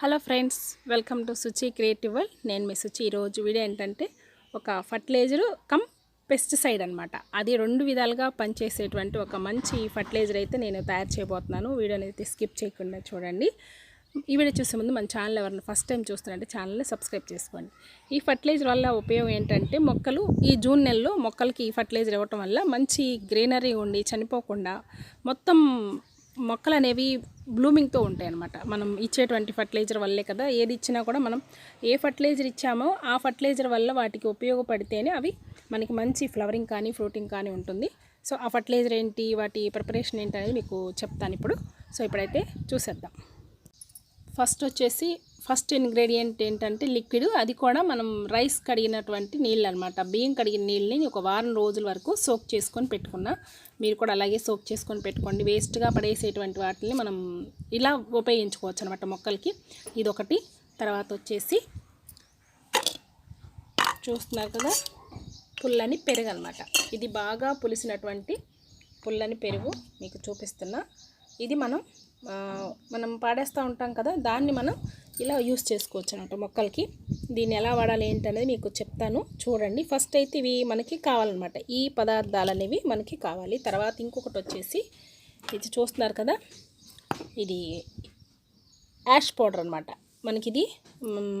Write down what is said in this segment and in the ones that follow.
Hello friends welcome to Suchi creative world. నేను మీ సుచి. ఈరోజు వీడియో ఏంటంటే ఒక ఫర్టిలైజర్ కమ్ పెస్టిసైడ్ అనమాట అది రెండు విధాలుగా పనిచేసేటువంటి ఒక మంచి ఫర్టిలైజర్ అయితే నేను తయారు చేయబోతున్నాను. వీడియోని అయితే స్కిప్ చేయకుండా చూడండి. ఈ వీడియో చూసే ముందు మన ఛానల్ ఎవరైనా ఫస్ట్ టైం చూస్తున్నారంటే ఛానల్ని సబ్స్క్రైబ్ చేసుకోండి. ఈ ఫర్టిలైజర్ వల్ల ఉపయోగం ఏంటంటే మొక్కలు ఈ జూన్ నెలలో మొక్కలకి ఈ ఫర్టిలైజర్ ఇవ్వటం వల్ల మంచి గ్రీనరీ ఉండి చనిపోకుండా మొత్తం మొక్కలు అనేవి బ్లూమింగ్తో ఉంటాయి అన్నమాట మనం ఇచ్చేటువంటి ఫర్టిలైజర్ వల్లే కదా ఏది ఇచ్చినా కూడా మనం ఏ ఫర్టిలైజర్ ఇచ్చామో ఆ ఫర్టిలైజర్ వల్ల వాటికి ఉపయోగపడితేనే అవి మనకి మంచి ఫ్లవరింగ్ కానీ ఫ్రూటింగ్ కానీ ఉంటుంది. సో ఆ ఫర్టిలైజర్ ఏంటి వాటి ప్రిపరేషన్ ఏంటి అనేది మీకు చెప్తాను ఇప్పుడు. సో ఇప్పుడైతే చూసేద్దాం. ఫస్ట్ వచ్చేసి ఫస్ట్ ఇంగ్రీడియంట్ ఏంటంటే లిక్విడ్. అది కూడా మనం రైస్ కడిగినటువంటి నీళ్ళు అనమాట బియ్యం కడిగిన నీళ్ళని ఒక వారం రోజుల వరకు సోక్ చేసుకొని పెట్టుకున్నా. మీరు కూడా అలాగే సోక్ చేసుకొని పెట్టుకోండి. వేస్ట్గా పడేసేటువంటి వాటిని మనం ఇలా ఉపయోగించుకోవచ్చు అనమాట మొక్కలకి. ఇది ఒకటి తర్వాత వచ్చేసి చూస్తున్నారు కదా పుల్లని పెరుగు అనమాట ఇది బాగా పులిసినటువంటి పుల్లని పెరుగు మీకు చూపిస్తున్నా. ఇది మనం మనం పాడేస్తూ ఉంటాం కదా దాన్ని మనం ఇలా యూస్ చేసుకోవచ్చు అనమాట మొక్కలకి. దీన్ని ఎలా వాడాలి ఏంటనేది మీకు చెప్తాను చూడండి. ఫస్ట్ అయితే ఇవి మనకి కావాలన్నమాట. ఈ పదార్థాలు అనేవి మనకి కావాలి. తర్వాత ఇంకొకటి వచ్చేసి ఇది చూస్తున్నారు కదా ఇది యాష్ పౌడర్ అనమాట మనకి ఇది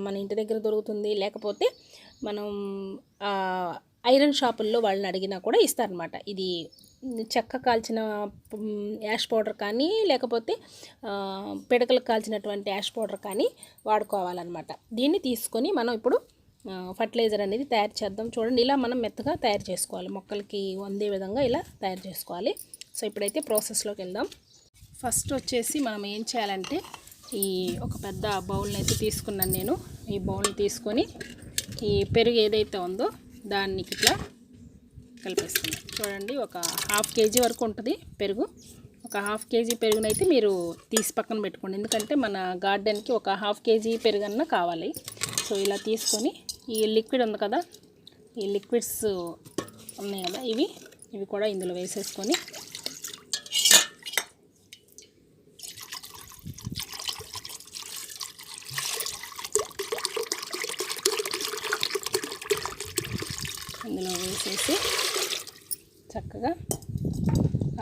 మన ఇంటి దగ్గర దొరుకుతుంది. లేకపోతే మనం ఐరన్ షాపుల్లో వాళ్ళని అడిగినా కూడా ఇస్తారనమాట ఇది చెక్క కాల్చిన యాష్ పౌడర్ కానీ లేకపోతే పిడకలు కాల్చినటువంటి యాష్ పౌడర్ కానీ వాడుకోవాలన్నమాట. దీన్ని తీసుకొని మనం ఇప్పుడు ఫర్టిలైజర్ అనేది తయారు చేద్దాం. చూడండి ఇలా మనం మెత్తగా తయారు చేసుకోవాలి. మొక్కలకి అందే విధంగా ఇలా తయారు చేసుకోవాలి. సో ఇప్పుడైతే ప్రాసెస్లోకి వెళ్దాం. ఫస్ట్ వచ్చేసి మనం ఏం చేయాలంటే ఈ ఒక పెద్ద బౌల్ని అయితే తీసుకున్నాను నేను. ఈ బౌల్ని తీసుకొని ఈ పెరుగు ఏదైతే ఉందో దానికి ఇట్లా కలిపేస్తున్నాను చూడండి ఒక హాఫ్ కేజీ వరకు ఉంటుంది పెరుగు. ఒక హాఫ్ కేజీ పెరుగునైతే మీరు తీసి పక్కన పెట్టుకోండి. ఎందుకంటే మన గార్డెన్కి ఒక హాఫ్ కేజీ పెరుగన్న కావాలి. సో ఇలా తీసుకొని ఈ లిక్విడ్ ఉంది కదా ఈ లిక్విడ్స్ ఉన్నాయి కదా ఇవి ఇవి కూడా ఇందులో వేసేసుకొని ఇందులో వేసేసి చక్కగా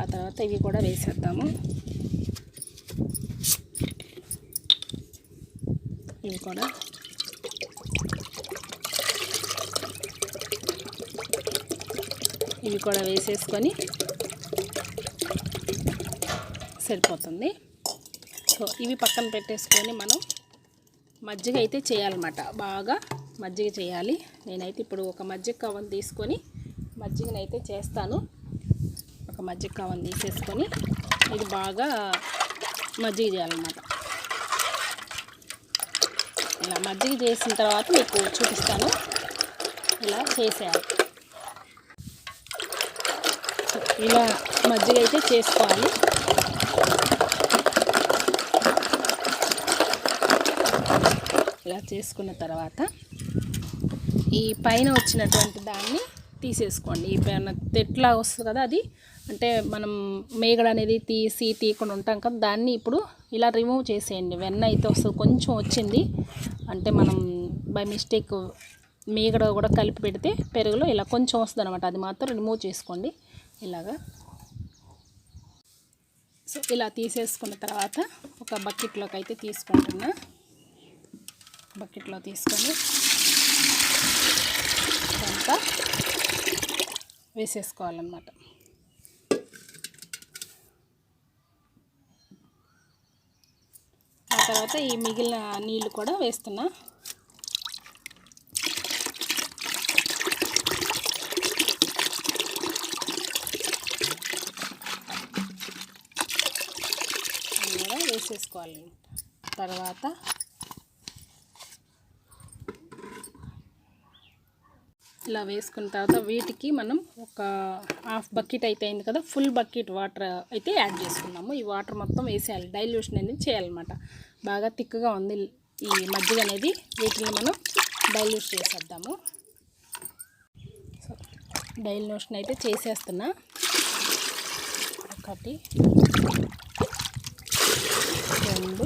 ఆ తర్వాత ఇవి కూడా వేసేద్దాము. ఇవి కూడా ఇవి కూడా వేసేసుకొని సరిపోతుంది. సో ఇవి పక్కన పెట్టేసుకొని మనం మజ్జిగ అయితే చేయాలన్నమాట. బాగా మజ్జిగ చేయాలి. నేనైతే ఇప్పుడు ఒక మజ్జిగ కవన్ తీసుకొని మజ్జిగనైతే అయితే చేస్తాను. ఒక మజ్జిగ కవన్ తీసేసుకొని ఇది బాగా మజ్జిగ చేయాలన్నమాట. ఇలా మజ్జిగ చేసిన తర్వాత మీకు చూపిస్తాను. ఇలా చేసేయాలి. ఇలా మజ్జిగ అయితే చేసుకోవాలి. ఇలా చేసుకున్న తర్వాత ఈ పైన వచ్చినటువంటి దాన్ని తీసేసుకోండి. ఈ పైన తెట్లా వస్తుంది కదా అది. అంటే మనం మేగడ అనేది తీసి తీయకుండా ఉంటాం కదా దాన్ని ఇప్పుడు ఇలా రిమూవ్ చేసేయండి. వెన్న అయితే వస్తుంది కొంచెం వచ్చింది. అంటే మనం బై మిస్టేక్ మేగడ కూడా కలిపి పెడితే పెరుగులో ఇలా కొంచెం వస్తుంది అనమాట అది మాత్రం రిమూవ్ చేసుకోండి. ఇలాగా. సో ఇలా తీసేసుకున్న తర్వాత ఒక బకెట్లోకి అయితే తీసుకుంటున్నా. బకెట్లో తీసుకొని అంతా వేసేసుకోవాలన్నమాట. ఆ తర్వాత ఈ మిగిలిన నీళ్ళు కూడా వేస్తున్నా. అవి కూడా తర్వాత ఇలా వేసుకున్న తర్వాత వీటికి మనం ఒక హాఫ్ బకెట్ అయితే అయింది కదా ఫుల్ బకెట్ వాటర్ అయితే యాడ్ చేసుకున్నాము. ఈ వాటర్ మొత్తం వేసేయాలి డైల్యూషన్ అనేది చేయాలన్నమాట. బాగా తిక్కుగా ఉంది ఈ మజ్జిగ అనేది వీటిని మనం డైల్యూట్ చేసేద్దాము. సో డైల్యూషన్ అయితే చేసేస్తున్నా. ఒకటి రెండు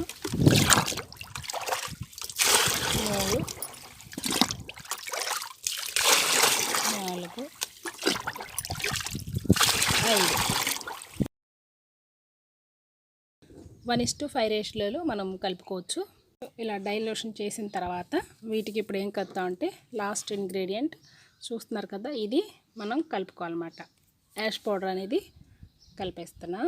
వన్ ఇస్ టు ఫైవ్ రేషియోలో మనం కలుపుకోవచ్చు. ఇలా డైల్యూషన్ చేసిన తర్వాత వీటికి ఇప్పుడు ఏం కలుపుతాం అంటే లాస్ట్ ఇంగ్రీడియంట్ చూస్తున్నారు కదా ఇది మనం కలుపుకోవాలన్నమాట. యాష్ పౌడర్ అనేది కలిపేస్తున్నా.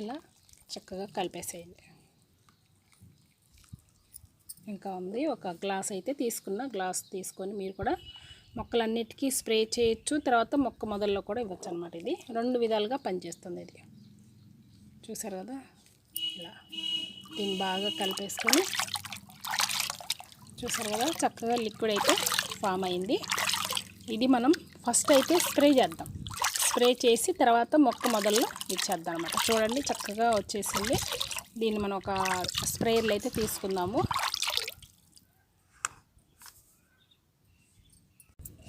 ఇలా చక్కగా కలిపేసేయండి. ఇంకా ఉంది. ఒక గ్లాస్ అయితే తీసుకున్న. గ్లాస్ తీసుకొని మీరు కూడా మొక్కలన్నిటికీ స్ప్రే చేయొచ్చు. తర్వాత మొక్క మొదల్లో కూడా ఇవ్వచ్చు అనమాట ఇది. రెండు విధాలుగా పనిచేస్తుంది ఇది. చూసారు కదా? ఇలా దీన్ని బాగా కలిపేసుకొని చూసారు కదా? చక్కగా లిక్విడ్ అయితే ఫామ్ అయింది. ఇది మనం ఫస్ట్ అయితే స్ప్రే చేద్దాం. స్ప్రే చేసి తర్వాత మొక్క మొదల్లో ఇచ్చేద్దాం అనమాట చూడండి చక్కగా వచ్చేసింది. దీన్ని మనం ఒక స్ప్రేయర్లు అయితే తీసుకుందాము.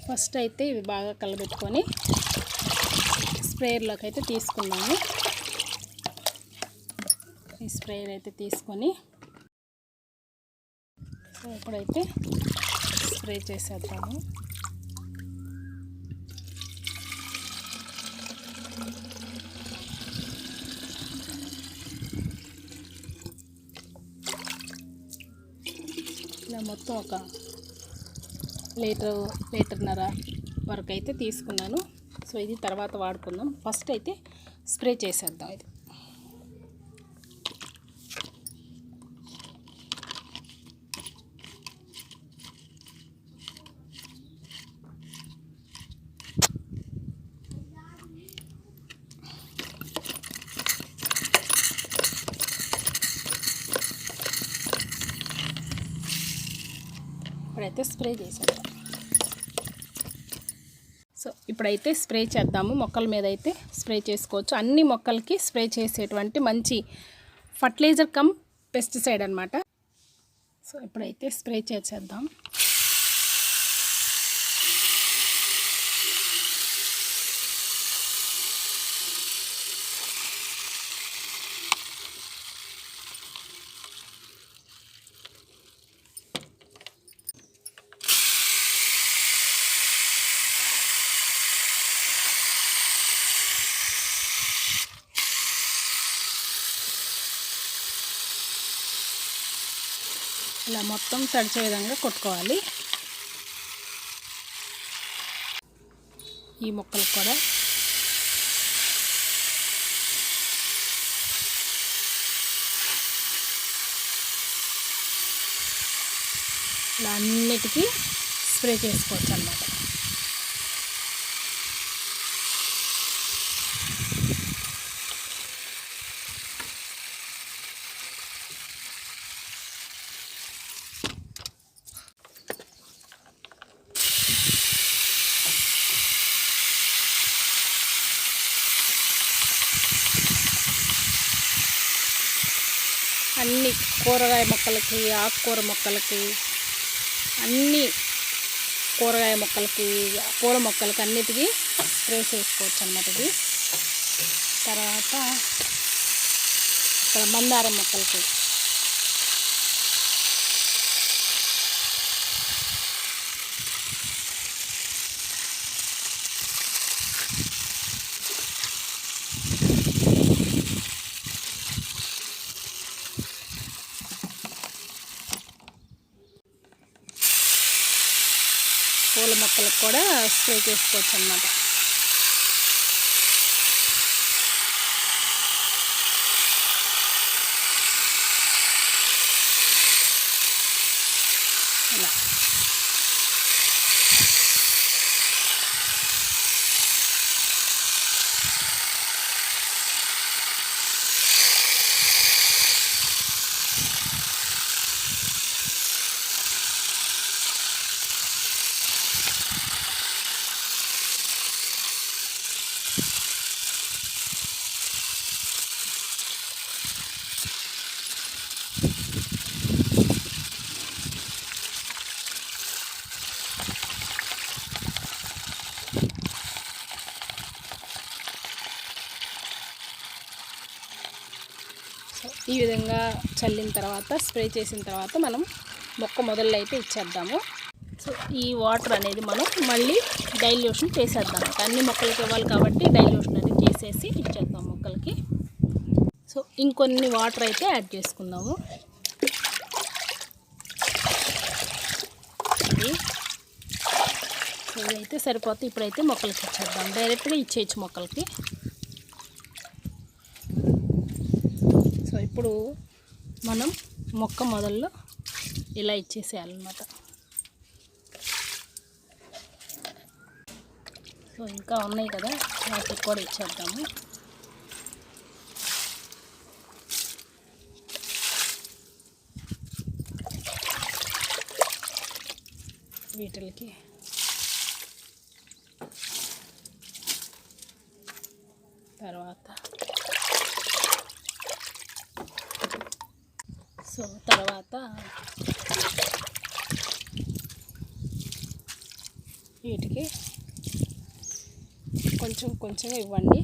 ఫస్ట్ అయితే ఇవి బాగా కలబెట్టుకొని స్ప్రేయర్లోకి అయితే తీసుకున్నాము. ఈ స్ప్రేయర్ అయితే తీసుకొని సో ఇప్పుడైతే స్ప్రే చేసేద్దాము. ఇలా మొత్తం ఒక లీటర్ లీటర్న్నర వరకు అయితే తీసుకున్నాను. సో ఇది తర్వాత వాడుకుందాం. ఫస్ట్ అయితే స్ప్రే చేసేద్దాం. ఇది ఇప్పుడైతే స్ప్రే చేసేద్దాం సో ఇప్పుడైతే స్ప్రే చేద్దాము. మొక్కల మీద అయితే స్ప్రే చేసుకోవచ్చు. అన్ని మొక్కలకి స్ప్రే చేసేటువంటి మంచి ఫర్టిలైజర్ కమ్ పెస్టిసైడ్ అనమాట సో ఇప్పుడైతే స్ప్రే చేసేద్దాం. ఇలా మొత్తం తడిచే విధంగా కొట్టుకోవాలి. ఈ మొక్కలకు కూడా ఇలా అన్నిటికీ స్ప్రే చేసుకోవచ్చు అన్నమాట అన్ని కూరగాయ మొక్కలకి ఆకుకూర మొక్కలకి అన్ని కూరగాయ మొక్కలకి పూల మొక్కలకి అన్నిటికీ స్ప్రే చేసుకోవచ్చు అనమాట ఇది. తర్వాత ఇక్కడ మందారం మొక్కలకి. పూల మొక్కలకు కూడా స్ప్రే చేసుకోవచ్చు అన్నమాట ఇలా సో ఈ విధంగా చల్లిన తర్వాత స్ప్రే చేసిన తర్వాత మనం మొక్క మొదళ్ళు అయితే ఇచ్చేద్దాము. సో ఈ వాటర్ అనేది మనం మళ్ళీ డైల్యూషన్ చేసేద్దాం అన్ని మొక్కలకి ఇవ్వాలి కాబట్టి డైల్యూషన్ అనేది చేసేసి ఇచ్చేద్దాం మొక్కలకి. సో ఇంకొన్ని వాటర్ అయితే యాడ్ చేసుకుందాము. ఇదైతే సరిపోతే ఇప్పుడైతే మొక్కలకి ఇచ్చేద్దాం. డైరెక్ట్గా ఇచ్చేయచ్చు మొక్కలకి. ఇప్పుడు మనం మొక్క మొదల్లో ఇలా ఇచ్చేసేయాలన్నమాట. సో ఇంకా ఉన్నాయి కదా వాటికి కూడా ఇచ్చేద్దాము. వీటికి తర్వాత సో తర్వాత వీటికి కొంచెం కొంచెం ఇవ్వండి.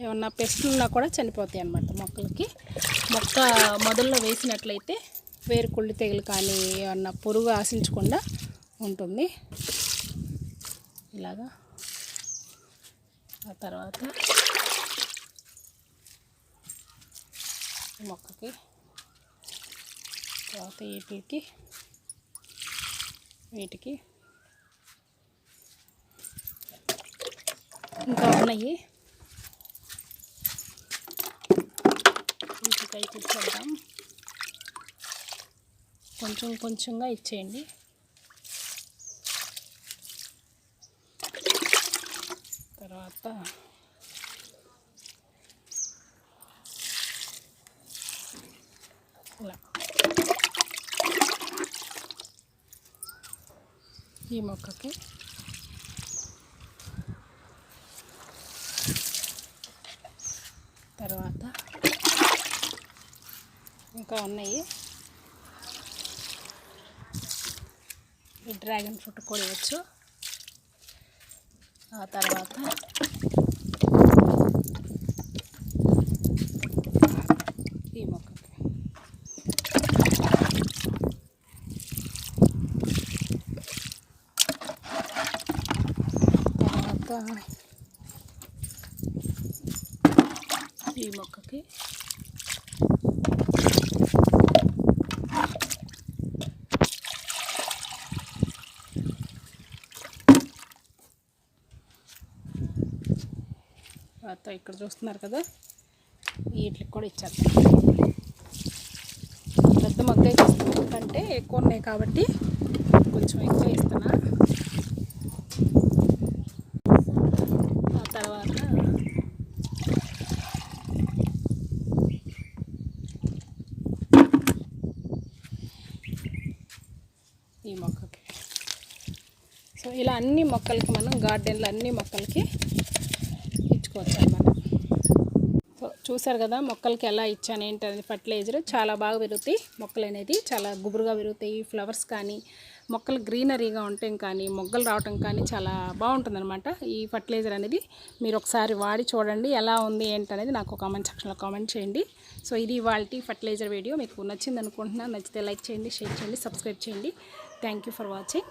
ఏమన్నా పెస్టులు ఉన్నా కూడా చనిపోతాయి అన్నమాట మొక్కలకి. మొక్క మొదల్లో వేసినట్లయితే వేరు కుళ్ళి తెగులు కానీ ఏమన్నా పురుగు ఆశించకుండా ఉంటుంది. ఇలాగా. ఆ తర్వాత ఈ మొక్కకి తర్వాత వీటికి వీటికి ఇంకా ఉన్నాయి. వీటికై చూసేద్దాం కొంచెం కొంచెంగా ఇచ్చేయండి తర్వాత ఇలా ఈ మొక్కకి తర్వాత ఇంకా ఉన్నాయి. ఈ డ్రాగన్ ఫ్రూట్ కూడా ఇవ్వచ్చు ఆ తర్వాత ఈ మొక్కకి ఇంకా ఈ మొక్కకి. తర్వాత ఇక్కడ చూస్తున్నారు కదా? వీటికి కూడా ఇచ్చేద్దాం పెద్ద మొక్క అయితే ఎక్కువ ఉన్నాయి కాబట్టి కొంచెం ఎక్కువ ఇస్తున్నా ఆ తర్వాత ఈ మొక్కకి సో ఇలా అన్ని మొక్కలకి మనం గార్డెన్లో అన్ని మొక్కలకి ఇచ్చుకోవచ్చు అన్నమాట. సో చూసారు కదా మొక్కలకి ఎలా ఇచ్చాను ఏంటనేది ఫర్టిలైజర్ చాలా బాగా పెరుగుతాయి. మొక్కలు అనేది చాలా గుబురుగా పెరుగుతాయి. ఫ్లవర్స్ కానీ మొక్కలు గ్రీనరీగా ఉండటం కానీ మొగ్గలు రావటం కానీ చాలా బాగుంటుందన్నమాట. ఈ ఫర్టిలైజర్ అనేది మీరు ఒకసారి వాడి చూడండి ఎలా ఉంది ఏంటనేది నాకు కామెంట్ సెక్షన్లో కామెంట్ చేయండి. సో ఇది వాళ్ళ ఫర్టిలైజర్ వీడియో. మీకు నచ్చింది అనుకుంటున్నాను నచ్చితే లైక్ చేయండి షేర్ చేయండి సబ్స్క్రైబ్ చేయండి. Thank you for watching